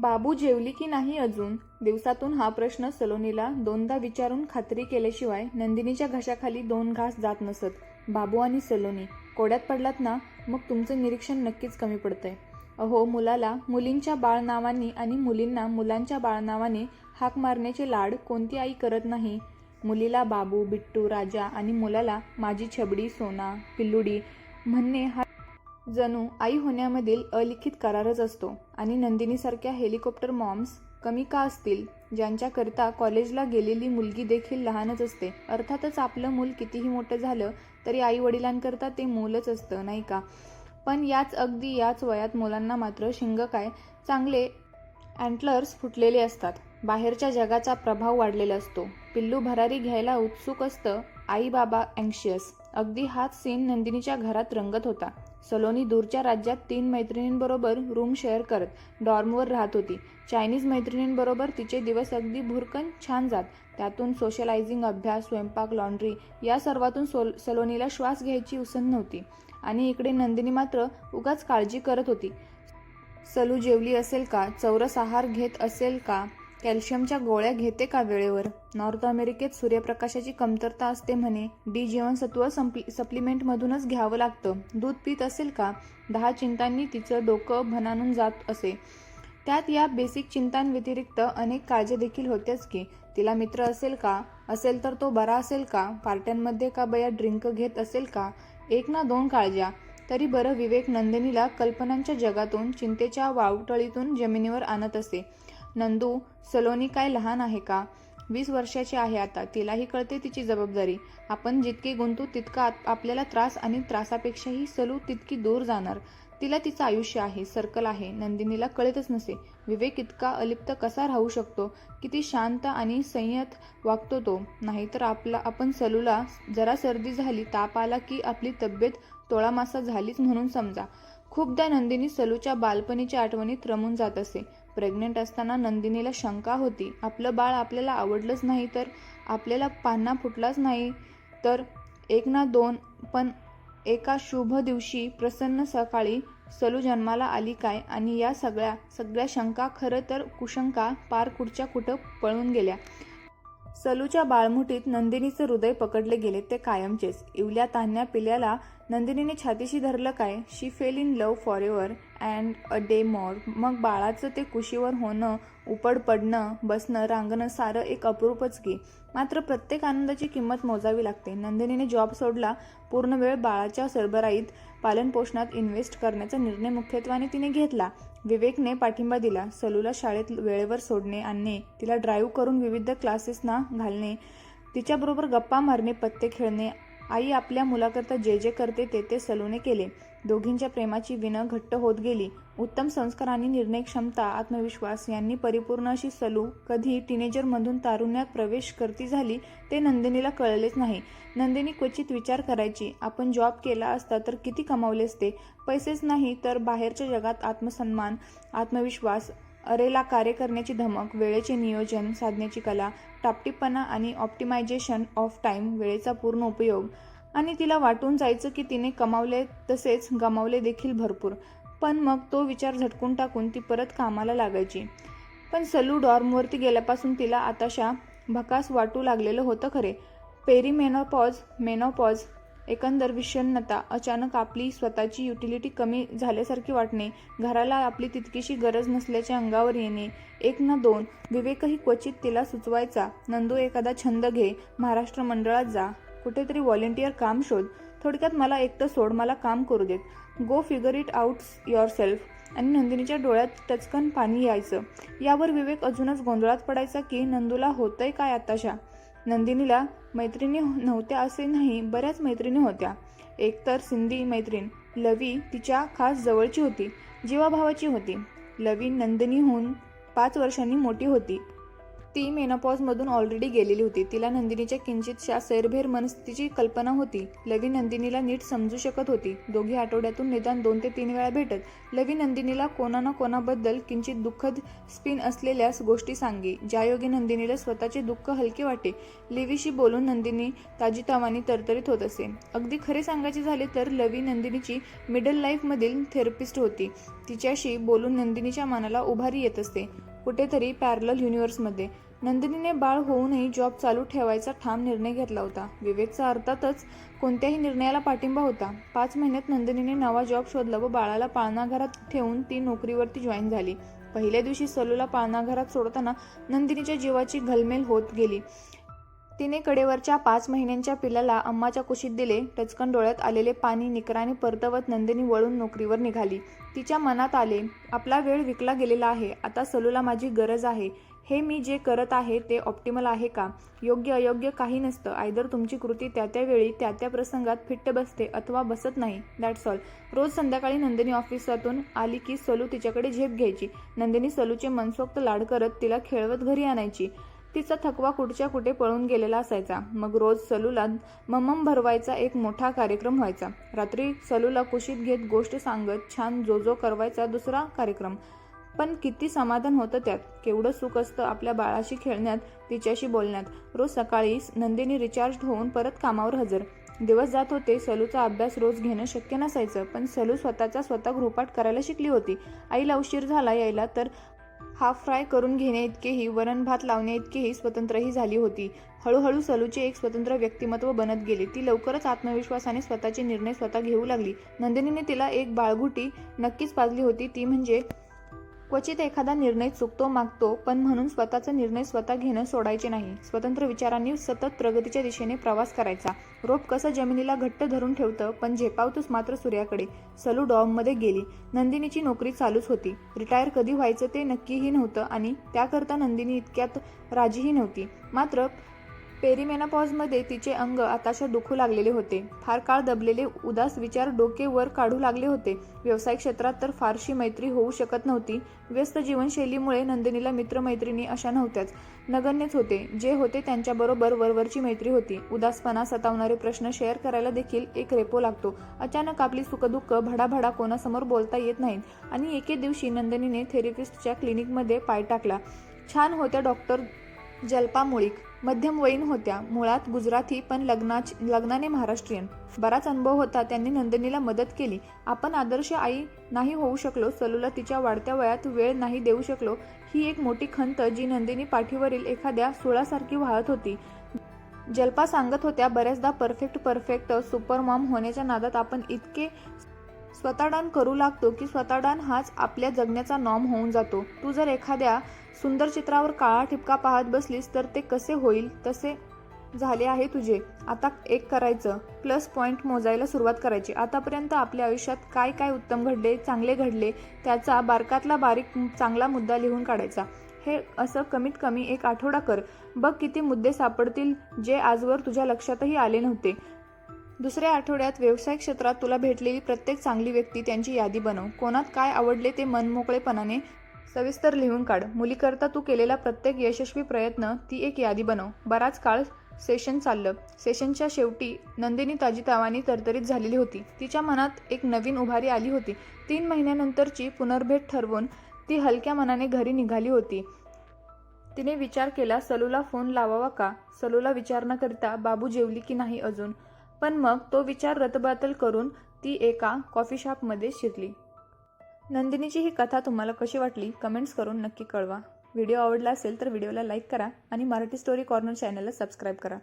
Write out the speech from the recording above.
बाबू जेवली की नाही अजून? दिवसातून हा प्रश्न सलोनीला दोनदा विचारून खात्री केल्याशिवाय नंदिनीच्या घशाखाली दोन घास जात नसत. बाबू आणि सलोनी कोड्यात पडलात ना? मग तुमचं निरीक्षण नक्कीच कमी पडतंय. अहो मुलाला मुलींच्या बाळनावाने आणि मुलींना मुलांच्या बाळनावाने हाक मारण्याचे लाड कोणती आई करत नाही? मुलीला बाबू बिट्टू राजा आणि मुलाला माझी छबडी सोना पिल्लुडी म्हणणे हा जणू आई होण्यामधील अलिखित करारच असतो आणि नंदिनीसारख्या हेलिकॉप्टर मॉम्स कमी का असतील ज्यांच्याकरिता कॉलेजला गेलेली मुलगी देखील लहानच असते? अर्थातच आपलं मूल कितीही मोठं झालं तरी आई वडिलांकरता ते मूलच असतं नाही का? पण याच अगदी याच वयात मुलांना मात्र शिंग काय? चांगले अँटलर्स फुटलेले असतात. बाहेरच्या जगाचा प्रभाव वाढलेला असतो. पिल्लू भरारी घ्यायला उत्सुक असतं. आई बाबा अँशियस अगदी हाच सीन नंदिनीच्या घरात रंगत होता. सलोनी दूरच्या राज्यात तीन मैत्रिणींबरोबर रूम शेअर करत डॉर्मवर राहत होती. चायनीज मैत्रिणींबरोबर तिचे दिवस अगदी भुरकन छान जात. त्यातून सोशलायझिंग अभ्यास स्वयंपाक लॉन्ड्री या सर्वातून सोल सलोनीला श्वास घ्यायची उसन नव्हती. आणि इकडे नंदिनी मात्र उगाच काळजी करत होती. सलू जेवली असेल का? चौरस आहार घेत असेल का? कॅल्शियमच्या गोळ्या घेते का वेळेवर? नॉर्थ अमेरिकेत सूर्यप्रकाशाची कमतरता असते म्हणे. डी जीवनसत्व संपली सप्लिमेंटमधूनच घ्यावं लागतं. दूध पित असेल का? दहा चिंतांनी तिचं डोकं भनानून जात असे. त्यात या बेसिक चिंतांव्यतिरिक्त अनेक काळजी देखील होत्याच की तिला मित्र असेल का? असेल तर तो बरा असेल का? पार्ट्यांमध्ये का बया ड्रिंक घेत असेल का? एक ना दोन काळज्या. तरी बरं विवेक नंदिनीला कल्पनांच्या जगातून चिंतेच्या वावटळीतून जमिनीवर आणत असे. नंदू सलोनी काय लहान आहे का? वीस वर्षाची आहे आता तिलाही कळते तिची जबाबदारी. आपण जितके गुंतू तितका आपल्याला त्रास आणि त्रासापेक्षाही सलू तितकी दूर जाणार. तिला तिचं आयुष्य आहे सर्कल आहे. नंदिनीला कळतच नसे. विवेक इतका अलिप्त कसा राहू शकतो? किती शांत आणि संयत वागतो तो. नाहीतर आपला आपण सलूला जरा सर्दी झाली ताप आला की आपली तब्येत तोळामासा झालीच म्हणून समजा. खूपदा नंदिनी सलूच्या बालपणीच्या आठवणीत रमून जात असे. प्रेग्नेंट असताना नंदिनीला शंका होती. आपलं बाळ आपल्याला आवडलंच नाही तर? आपल्याला पान्हा फुटलाच नाही तर? एक ना दोन पण एका शुभ दिवशी प्रसन्न सकाळी सलू जन्माला आली काय? आणि या सगळ्या सगळ्या शंका खरं तर कुशंका पार कुठच्या कुठं पळून गेल्या? सलूच्या बाळमुठीत नंदिनीचं हृदय पकडले गेले ते कायमचेच. इवल्या तान्ह्या पिल्याला नंदिनीने छातीशी धरलं काय? She fell in love forever and a day more मग बाळाचं ते कुशीवर होणं उपड पडणं बसणं रांगणं सारं एक अपरूपच की. मात्र प्रत्येक आनंदाची किंमत मोजावी लागते. नंदिनीने जॉब सोडला. पूर्ण वेळ बाळाच्या सरबराईत पालनपोषणात इन्व्हेस्ट करण्याचा निर्णय मुख्यत्वाने तिने घेतला. विवेकने पाठिंबा दिला. सलूला शाळेत वेळेवर सोडणे आणणे तिला ड्राईव्ह करून विविध क्लासेसना घालणे तिच्याबरोबर गप्पा मारणे पत्ते खेळणे आई आपल्या मुलाकरता जे जे करते ते ते सलूने केले. दोघींच्या प्रेमाची विणं घट्ट होत गेली. उत्तम संस्कार आणि निर्णय क्षमता आत्मविश्वास यांनी परिपूर्ण अशी सलू कधी टीनेजरमधून तारुण्यात प्रवेश करती झाली ते नंदिनीला कळलेच नाही. नंदिनी क्वचित विचार करायची आपण जॉब केला असता तर किती कमावले असते? पैसेच नाही तर बाहेरच्या जगात आत्मसन्मान आत्मविश्वास अरेला कार्य करण्याची धमक वेळेचे नियोजन साधण्याची कला टापटीपणा आणि ऑप्टिमायझेशन ऑफ टाईम वेळेचा पूर्ण उपयोग. आणि तिला वाटून जायचं की तिने कमावले तसेच गमावले देखील भरपूर. पण मग तो विचार झटकून टाकून ती परत कामाला लागायची. पण सलू डॉर्मवरती गेल्यापासून तिला आताशा भकास वाटू लागलेलं होतं खरे. पेरी मेनोपॉज मेनोपॉज एकंदर विषण्णता अचानक आपली स्वतःची युटिलिटी कमी झाल्यासारखी वाटणे घराला आपली तितकीशी गरज नसल्याच्या अंगावर येणे एक ना दोन विवेकही क्वचित तिला सुचवायचा नंदू एखादा छंद घे महाराष्ट्र मंडळात जा. कुठेतरी व्हॉलेंटियर काम शोध. थोडक्यात मला एकटं सोड मला काम करू देत. Go figure it out yourself आणि नंदिनीच्या डोळ्यात टचकन पाणी यायचं. यावर विवेक अजूनच गोंधळात पडायचा की नंदूला होतंय काय आताशा? नंदिनीला मैत्रिणी नव्हत्या असे नाही बऱ्याच मैत्रिणी होत्या. एकतर सिंधी मैत्रीण लवी तिच्या खास जवळची होती जीवाभावाची होती. लवी नंदिनीहून पाच वर्षांनी मोठी होती. ती मेनापॉजमधून ऑलरेडी गेलेली होती. तिला नंदिनीच्या किंचितशा सैरभेर मनस्थितीची कल्पना होती. लवी नंदिनीला नीट समजू शकत होती. दोघी आठवड्यातून निदान दोन ते तीन वेळा भेटत. लवी नंदिनीला कोणा ना कोणाबद्दल किंचित दुःखद स्पिन असलेल्या गोष्टी सांगे. ज्यायोगे नंदिनीला स्वतःचे दुःख हलके वाटे. लिवीशी बोलून नंदिनी ताजीतावानी तरतरीत होत असे. अगदी खरे सांगायचे झाले तर लवी नंदिनीची मिडल लाईफमधील थेरपिस्ट होती. तिच्याशी बोलून नंदिनीच्या मनाला उभारी येत असते कुठेतरी पॅरलल युनिव्हर्समध्ये. नंदिनीने बाळ होऊनही जॉब चालू ठेवायचा ठाम निर्णय घेतला होता. विवेकचा अर्थातच कोणत्याही निर्णयाला पाठिंबा होता. पाच महिन्यात नंदिनीने नवा जॉब शोधला व बाळाला पाळणाघरात ठेवून ती नोकरीवरती जॉईन झाली. पहिल्या दिवशी सलूला पाळणाघरात सोडताना नंदिनीच्या जीवाची घलमेल होत गेली. तिने कडेवरच्या पाच महिन्यांच्या पिलाला अम्माच्या कुशीत दिले. टचकन डोळ्यात आलेले पाणी निकराने परतवत नंदिनी वळून नोकरीवर निघाली. तिच्या मनात आले आपला वेळ विकला गेलेला आहे. आता सलूला माझी गरज आहे. हे मी जे करत आहे ते ऑप्टिमल आहे का? योग्य अयोग्य काही नसतं. आयदर तुमची कृती त्या त्या वेळी त्या त्या प्रसंगात फिट्ट बसते अथवा बसत नाही. दॅट्स ऑल रोज संध्याकाळी नंदिनी ऑफिसातून आली की सलू तिच्याकडे झेप घ्यायची. नंदिनी सलूचे मनसोक्त लाड करत तिला खेळवत घरी आणायची. तिचा थकवा कुठच्या कुठे पळून गेलेला असायचा. मग रोज सलूला ममम भरवायचा एक मोठा कार्यक्रम व्हायचा. रात्री सलूला कुशीत घेत गोष्ट सांगत छान जो जो करवायचा दुसरा कार्यक्रम. पण किती समाधान होतं त्यात. केवढं सुख असतं आपल्या बाळाशी खेळण्यात तिच्याशी बोलण्यात. रोज सकाळी नंदिनी रिचार्ज होऊन परत कामावर हजर. दिवस जात होते सलूचा अभ्यास रोज घेणं शक्य नसायचं. पण सलू स्वतःचा स्वतः गृहपाठ करायला शिकली होती. आईला उशीर झाला यायला तर हाफ फ्राय करून घेणे इतकेही वरण भात लावणे इतकेही स्वतंत्रही झाली होती. हळूहळू सलूचे एक स्वतंत्र व्यक्तिमत्व बनत गेले. ती लवकरच आत्मविश्वासाने स्वतःचे निर्णय स्वतः घेऊ लागली. नंदिनीने तिला एक बाळगुटी नक्कीच पाजली होती. ती म्हणजे क्वचित एखादा निर्णय चुकतो मागतो पण म्हणून स्वतःचा निर्णय स्वतः घेणं सोडायचे नाही. स्वतंत्र विचारांनी सतत प्रगतीच्या दिशेने प्रवास करायचा. रोप कसं जमिनीला घट्ट धरून ठेवतं पण झेपावतोच मात्र सूर्याकडे. सलू डॉममध्ये गेली. नंदिनीची नोकरी चालूच होती. रिटायर कधी व्हायचं ते नक्कीही नव्हतं आणि त्याकरता नंदिनी इतक्यात राजीही नव्हती. मात्र पेरीमेनापॉजमध्ये तिचे अंग आताशा दुखू लागलेले होते. फार काळ दबलेले उदास विचार डोके वर काढू लागले होते. व्यावसायिक क्षेत्रात तर फारशी मैत्री होऊ शकत नव्हती. व्यस्त जीवनशैलीमुळे नंदिनीला मित्रमैत्रिणी अशा नव्हत्याच. नगण्यच होते. जे होते त्यांच्याबरोबर वरवरची मैत्री होती. उदासपणा सतावणारे प्रश्न शेअर करायला देखील एक रेपो लागतो. अचानक आपली सुखदुःख भडाभडा कोणासमोर बोलता येत नाहीत. आणि एके दिवशी नंदिनीने थेरपिस्टच्या क्लिनिकमध्ये पाय टाकला. छान होत्या डॉक्टर जल्पा मुळीक. मध्यमवयीन होत्या. मुळात गुजराती पण लग्नाच लग्नाने महाराष्ट्रीयन. बराच अनुभव होता. त्यांनी नंदिनीला मदत केली. आपण आदर्श आई नाही होऊ शकलो. सलूला तिच्या वाढत्या वयात वेळ नाही देऊ शकलो. ही एक मोठी खंत जी नंदिनी पाठीवरील एखाद्या सुळासारखी वाहत होती. जल्पा सांगत होत्या बऱ्याचदा परफेक्ट परफेक्ट सुपरमॉम होण्याच्या नादात आपण इतके स्वतःडान करू लागतो की स्वतःडान हाच आपल्या जगण्याचा नॉम होऊन जातो. तू जर एखाद्या सुंदर चित्रावर काळा ठिपका पाहत बसलीस तर ते कसे होईल? तसे झाले आहे तुझे. आता एक करायचं. प्लस पॉईंट मोजायला सुरुवात करायची. आतापर्यंत आपल्या आयुष्यात काय काय उत्तम घडले चांगले घडले त्याचा बारकातला बारीक चांगला मुद्दा लिहून काढायचा. हे असं कमीत कमी एक आठवडा कर. बघ किती मुद्दे सापडतील जे आजवर तुझ्या लक्षातही आले नव्हते. दुसऱ्या आठवड्यात व्यवसाय क्षेत्रात तुला भेटलेली प्रत्येक चांगली व्यक्ती त्यांची यादी बनव. कोणात काय आवडले ते मनमोकळेपणाने सविस्तर लिहून काढ. मुलीकरता तू केलेला प्रत्येक यशस्वी प्रयत्न ती एक यादी बनव. बराच काळ सेशन चाललं. सेशनच्या शेवटी नंदिनी ताजीतावानी तरतरीत झालेली होती. तिच्या मनात एक नवीन उभारी आली होती. तीन महिन्यानंतरची पुनर्भेट ठरवून ती हलक्या मनाने घरी निघाली होती. तिने विचार केला सलूला फोन लावावा का? सलूला विचार न करता बाबू जेवली की नाही अजून? पण मग तो विचार रतबातल करून ती एका कॉफी शॉपमध्ये शिरली. नंदिनीची ही कथा तुम्हाला कशी वाटली कमेंट्स करून नक्की कळवा. व्हिडिओ आवडला असेल तर व्हिडिओला लाईक करा आणि मराठी स्टोरी कॉर्नर चॅनलला सबस्क्राईब करा.